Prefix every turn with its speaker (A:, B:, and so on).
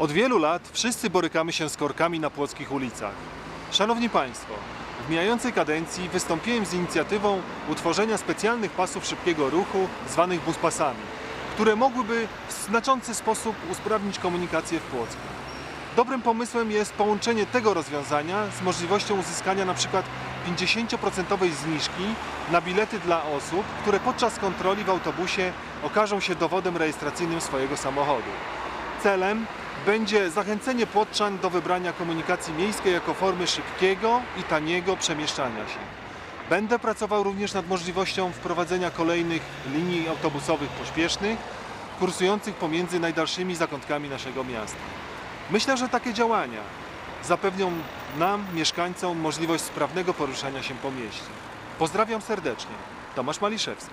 A: Od wielu lat wszyscy borykamy się z korkami na płockich ulicach. Szanowni Państwo, w mijającej kadencji wystąpiłem z inicjatywą utworzenia specjalnych pasów szybkiego ruchu, zwanych buspasami, które mogłyby w znaczący sposób usprawnić komunikację w Płocku. Dobrym pomysłem jest połączenie tego rozwiązania z możliwością uzyskania np. 50% zniżki na bilety dla osób, które podczas kontroli w autobusie okażą się dowodem rejestracyjnym swojego samochodu. Celem będzie zachęcenie Płotczan do wybrania komunikacji miejskiej jako formy szybkiego i taniego przemieszczania się. Będę pracował również nad możliwością wprowadzenia kolejnych linii autobusowych pośpiesznych, kursujących pomiędzy najdalszymi zakątkami naszego miasta. Myślę, że takie działania zapewnią nam, mieszkańcom, możliwość sprawnego poruszania się po mieście. Pozdrawiam serdecznie. Tomasz Maliszewski.